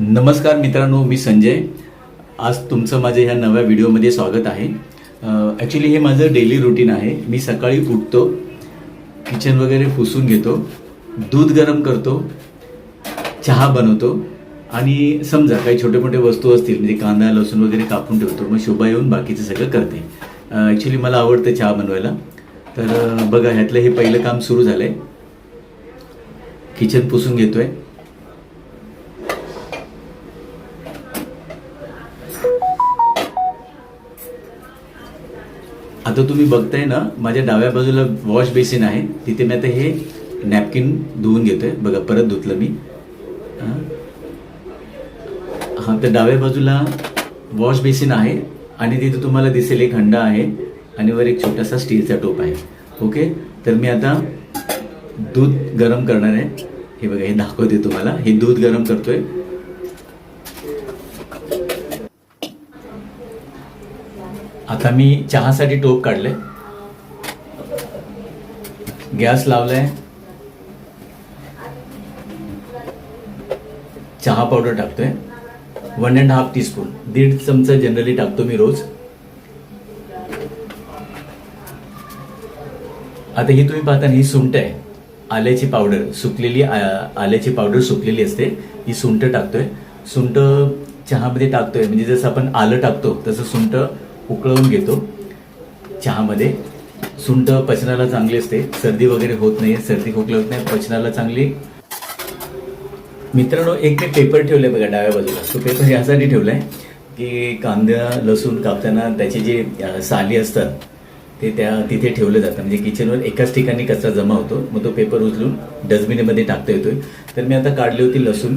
नमस्कार मित्रांनो मी संजय. आज तुमचं माझ्या ह्या नव्या व्हिडिओमध्ये स्वागत आहे. ॲक्च्युली हे माझं डेली रुटीन आहे. मी सकाळी उठतो किचन वगैरे पुसून घेतो दूध गरम करतो चहा बनवतो आणि समजा काही छोटे मोठे वस्तू असतील म्हणजे कांदा लसूण वगैरे कापून ठेवतो मग शोभा येऊन बाकीचं सगळं करते. ॲक्च्युली मला आवडतं चहा बनवायला. तर बघा ह्यातलं हे पहिलं काम सुरू झालं आहे किचन पुसून घेतो आहे आता तुम्ही बघताय ना माझ्या डाव्या बाजूला वॉश बेसिन आहे. तिथे मी आता हे नॅपकिन धुवून घेतोय. बघा परत धुतलं मी. हा. तर डाव्या बाजूला वॉश बेसिन आहे आणि तिथे तुम्हाला दिसेल एक हंडा आहे आणि वर एक छोटासा स्टीलचा टोप आहे. ओके तर मी आता दूध गरम करणार आहे. हे बघा हे दाखवते तुम्हाला. हे दूध गरम करतोय. आता मी चहासाठी टोप काढले. गॅस लावलाय. चहा पावडर टाकतोय. वन अँड हाफ टीस्पून दीड चमचा जनरली टाकतो मी रोज. आता ही तुम्ही पाहता ना, ही सुंट आहे. आल्याची पावडर सुकलेली आल्याची पावडर सुकलेली असते. ही सुंठ टाकतोय. सुंट चहामध्ये टाकतोय. म्हणजे जसं आपण आलं टाकतो तसं सुंठ उकळवून घेतो. चहामध्ये. सुंठ पचनाला चांगली असते. सर्दी वगैरे होत नाही सर्दी खोकला होत नाही. पचनाला चांगली. मित्रांनो एक मी पेपर ठेवलाय बघा डाव्या बाजूला. तो पेपर यासाठी ठेवला आहे की कांदा लसूण कापताना त्याचे जे साली असतात ते त्या तिथे ठेवलं जातं म्हणजे किचनवर एकाच ठिकाणी कचरा जमा होतो. मग तो पेपर उचलून डस्टबिनमध्ये टाकता येतोय. तर मी आता काढली होती लसूण.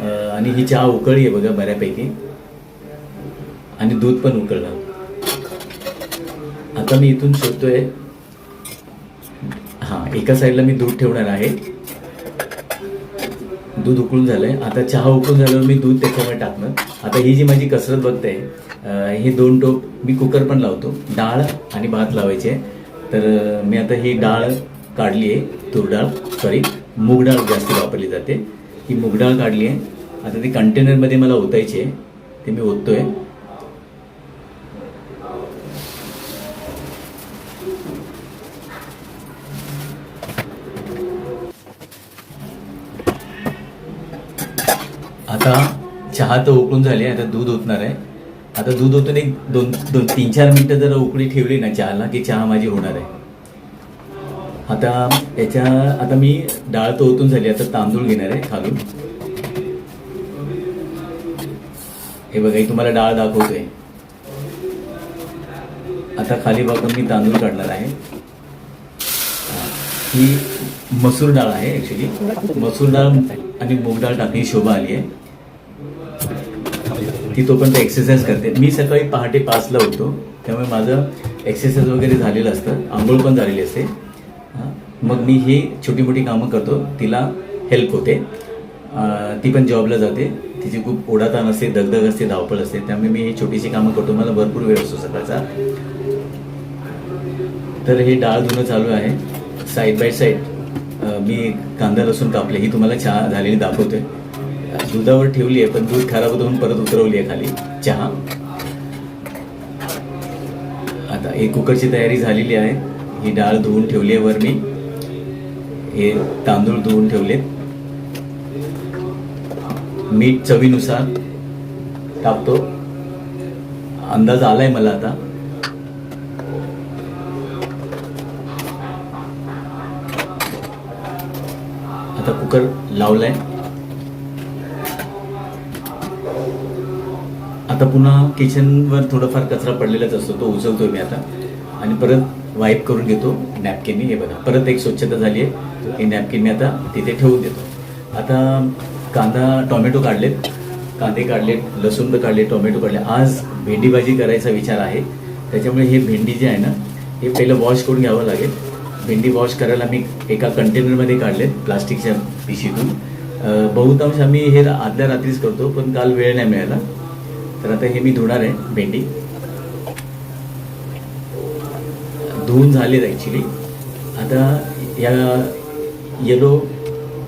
आणि ही चहा उकळली आहे बघा बऱ्यापैकी. आणि दूध पण उकळलं. आता मी इथून शोधतोय. हां एका साईडला मी दूध ठेवणार आहे. दूध उकळून झालंय. आता चहा उकळून झाल्यावर मी दूध त्याच्यामध्ये टाकणार. आता ही जी माझी कसरत बघते हे दोन टोप मी कुकर पण लावतो. डाळ आणि भात लावायचे. तर मी आता ही डाळ काढली आहे. तूर डाळ सॉरी मूग डाळ जास्त वापरली जाते. ही मूग डाळ काढली आहे. आता ती कंटेनरमध्ये मला ओतायची आहे. ते मी ओततोय. आता चहा तर उकळून झाली आता दूध ओतणार आहे. आता दूध ओतून एक दोन दोन तीन चार मिनटं जर उकळी ठेवली ना चहाला की चहा माझी होणार आहे. आता याच्या आता मी डाळ तर ओतून झाली आता तांदूळ घेणार आहे खालून. हे बघा तुम्हाला डाळ दाखवतोय. आता खाली बघून मी तांदूळ काढणार आहे. ही मसूर डाळ आहे ऍक्च्युली मसूर डाळ आणि मूग डाळ टाकली शोभा आली आहे. ती तोपर्यंत एक्सरसाइज करते. मी सकाळी पहाटे पाचला उठतो. त्यामुळे माझं एक्सरसाइज वगैरे झालेलं असतं. आंघोळ पण झालेली असते. मग मी ही छोटी मोठी कामं करतो. तिला हेल्प होते. ती पण जॉबला जाते. तिची खूप ओढाताण असते दगदग असते धावपळ असते. त्यामुळे मी ही छोटीशी कामं करतो. मला भरपूर वेळ असतो सकाळचा. तर हे डाळ धुणं चालू आहे. साईड बाय साईड मी कांदा लसूण कापले. ही तुम्हाला चहा झालेली दाखवते. दुधावर ठेवली आहे पण दूध खराब होतं परत उतरवली आहे खाली. चहा. आता हे कुकरची तयारी झालेली आहे. ही डाळ धुवून ठेवली आहे वर मी हे तांदूळ धुवून ठेवले मीठ चवीनुसार टाकतो. अंदाज आलाय मला आता. आता कुकर लावलाय. आता पुन्हा किचनवर थोडंफार कचरा पडलेलाच असतो तो उचलतोय मी आता. आणि परत वाईप करून घेतो नॅपकिनने हे बघा परत एक स्वच्छता झाली आहे हे नॅपकिन मी आता तिथे ठेवून देतो. आता कांदा टोमॅटो काढलेत. कांदे काढलेत लसूण काढले टोमॅटो काढले आज भेंडी भाजी करायचा विचार आहे. त्याच्यामुळे हे भेंडी जे आहे ना हे पहिलं वॉश करून घ्यावं लागेल. भेंडी वॉश करायला मी एका कंटेनरमध्ये काढलेत प्लास्टिकच्या पिशीतून बहुतांश आम्ही हे आदल्या रात्रीच करतो पण काल वेळ नाही मिळाला. तर आता हे मी धुणार आहे भेंडी. धुवून झालेत ॲक्च्युली आता या येलो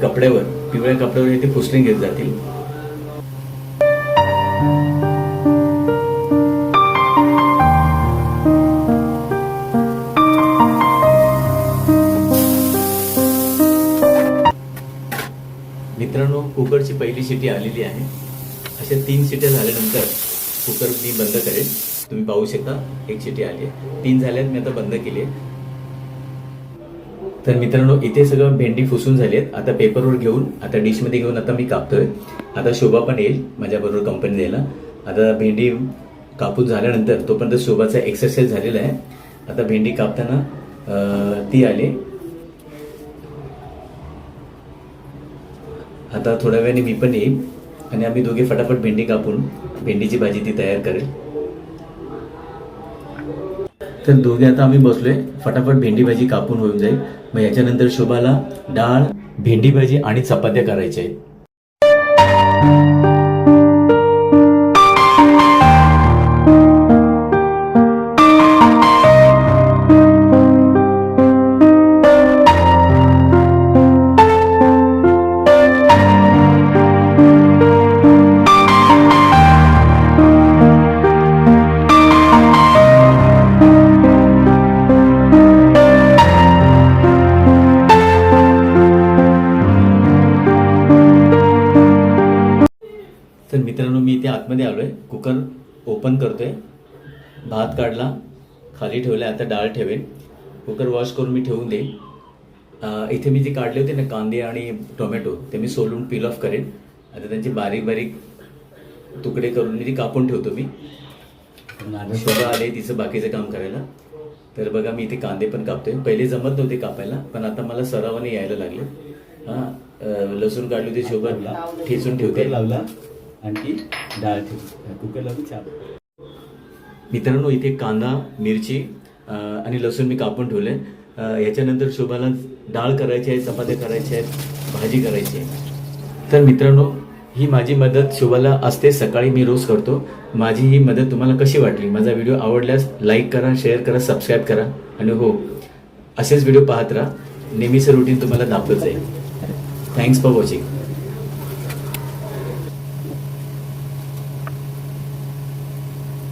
कपड्यावर पिवळ्या कपड्यावर ते पुसले घेत जातील. मित्रांनो कुकरची पहिली शिटी आलेली आहे. अशा तीन शिट्या झाल्यानंतर कुकर मी बंद करेल. तुम्ही पाहू शकता एक शिटी आली आहे. तीन झाल्यात मी आता बंद केली आहे. तर मित्रांनो इथे सगळं भेंडी फुसून झाली आहेत. आता पेपरवर घेऊन आता डिशमध्ये घेऊन आता मी कापतोय. आता शोभा पण येईल माझ्याबरोबर कंपनी द्यायला आता भेंडी कापून झाल्यानंतर तोपर्यंत शोभाचा एक्सरसाइज झालेला आहे. आता भेंडी कापताना ती आली. आता थोड्या वेळाने मी पण येईल आणि आम्ही दोघे फटाफट भेंडी कापून भेंडीची भाजी ती तयार करेल तर दोघे आता आम्ही बसलोय. फटाफट भेंडी भाजी कापून होऊन जाईल. मग याच्यानंतर शोभाला डाळ भेंडी भाजी आणि चपात्या करायच्या आहेत. मी इथे आतमध्ये आलोय. कुकर ओपन करतोय. भात काढला. खाली ठेवलाय. आता डाळ ठेवेन. कुकर वॉश करून मी ठेवून देईन. इथे मी जे काढले होते ना कांदे आणि टोमॅटो ते मी सोलून पील ऑफ करेन. आता त्यांचे बारीक बारीक तुकडे करून मी ती कापून ठेवतो मी. शोभा आले तिचं बाकीचं काम करायला. तर बघा मी इथे कांदे पण कापतोय. पहिले जमत नव्हते कापायला पण आता मला सरावाने यायला लागले. हा लसूण काढली होती शोभा. ठेचून ठेवते. कुकर आणि आणखी डाळ ठेवली कुकर लावून चाप. मित्रांनो इथे कांदा मिरची आणि लसूण मी कापून ठेवले याच्यानंतर शोभाला डाळ करायची आहे चपात्या करायच्या आहेत भाजी करायची आहे. तर मित्रांनो ही माझी मदत शोभाला असते. सकाळी मी रोज करतो. माझी ही मदत तुम्हाला कशी वाटली? माझा व्हिडिओ आवडल्यास लाईक करा शेअर करा सबस्क्राईब करा. आणि हो असेच व्हिडिओ पाहत राहा. नेहमीचं रुटीन तुम्हाला दाखवत जाईल. Thanks for watching